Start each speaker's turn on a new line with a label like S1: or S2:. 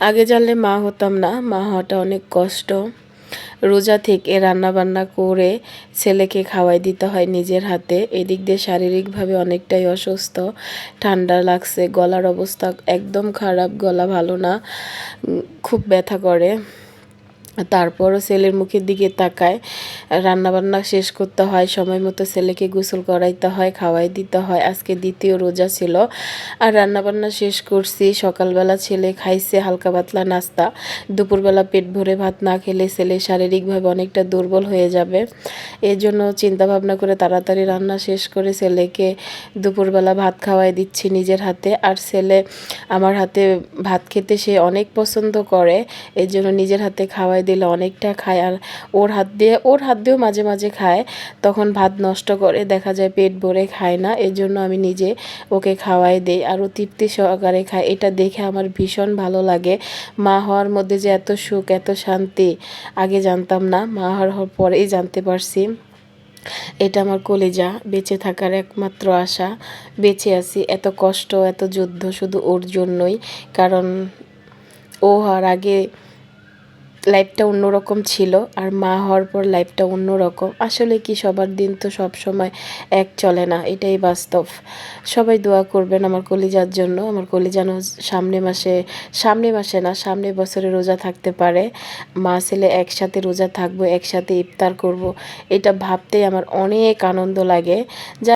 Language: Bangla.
S1: আগে জানলে মা হতাম না। মা হওয়াটা অনেক কষ্ট। রোজা থেকে রান্না বান্না করে ছেলেকে খাওয়াই দিতে হয় নিজের হাতে। এদিক দিয়ে শারীরিকভাবে অনেকটাই অসুস্থ। ঠান্ডা লাগছে, গলার অবস্থা একদম খারাপ, গলা ভালো না। খুব ব্যথা করে। তারপরও ছেলের মুখের দিকে তাকায়। রান্নাবান্না শেষ করতে হয় সময় মতো ছেলেকে গোসল করাইতে হয়, খাওয়াই দিতে হয়। আজকে দ্বিতীয় রোজা ছিল। আর রান্নাবান্না শেষ করছি। সকালবেলা ছেলে খাইছে হালকা পাতলা নাস্তা। দুপুরবেলা পেট ভরে ভাত না খেলে ছেলে শারীরিকভাবে অনেকটা দুর্বল হয়ে যাবে। এই জন্য চিন্তা ভাবনা করে তাড়াতাড়ি রান্না শেষ করে ছেলেকে দুপুরবেলা ভাত খাওয়াই দিচ্ছি নিজের হাতে। আর ছেলে আমার হাতে ভাত খেতে সে অনেক পছন্দ করে এই জন্য নিজের হাতে খাওয়াই দিলে অনেকটা খায় আর ওর হাত দিয়ে, ওর হাত দিয়েও মাঝে মাঝে খায়। তখন ভাত নষ্ট করে দেখা যায় পেট ভরে খায় না। এর জন্য আমি নিজে ওকে খাওয়াই দিই আর ও তৃপ্তি সহকারে খায়। এটা দেখে আমার ভীষণ ভালো লাগে। মা হওয়ার মধ্যে যে এত সুখ, এত শান্তি, আগে জানতাম না। মা হওয়ার পরেই জানতে পারছি। এটা আমার কলেজা, বেঁচে থাকার একমাত্র আশা। বেঁচে আছি। এত কষ্ট, এত যুদ্ধ শুধু ওর জন্যই। কারণ ও হওয়ার আগে লাইফটা অন্যরকম ছিল আর মা হওয়ার পর লাইফটা অন্যরকম। আসলে কি, সবার দিন তো সব সময় এক চলে না, এটাই বাস্তব। সবাই দোয়া করবেন আমার কলিজার জন্য, আমার কলিজানো সামনে মাসে সামনে মাসে না, সামনে বছরে রোজা থাকতে পারে। মা, ছেলে একসাথে রোজা থাকব, একসাথে ইফতার করব, এটা ভাবতেই আমার অনেক আনন্দ লাগে। যা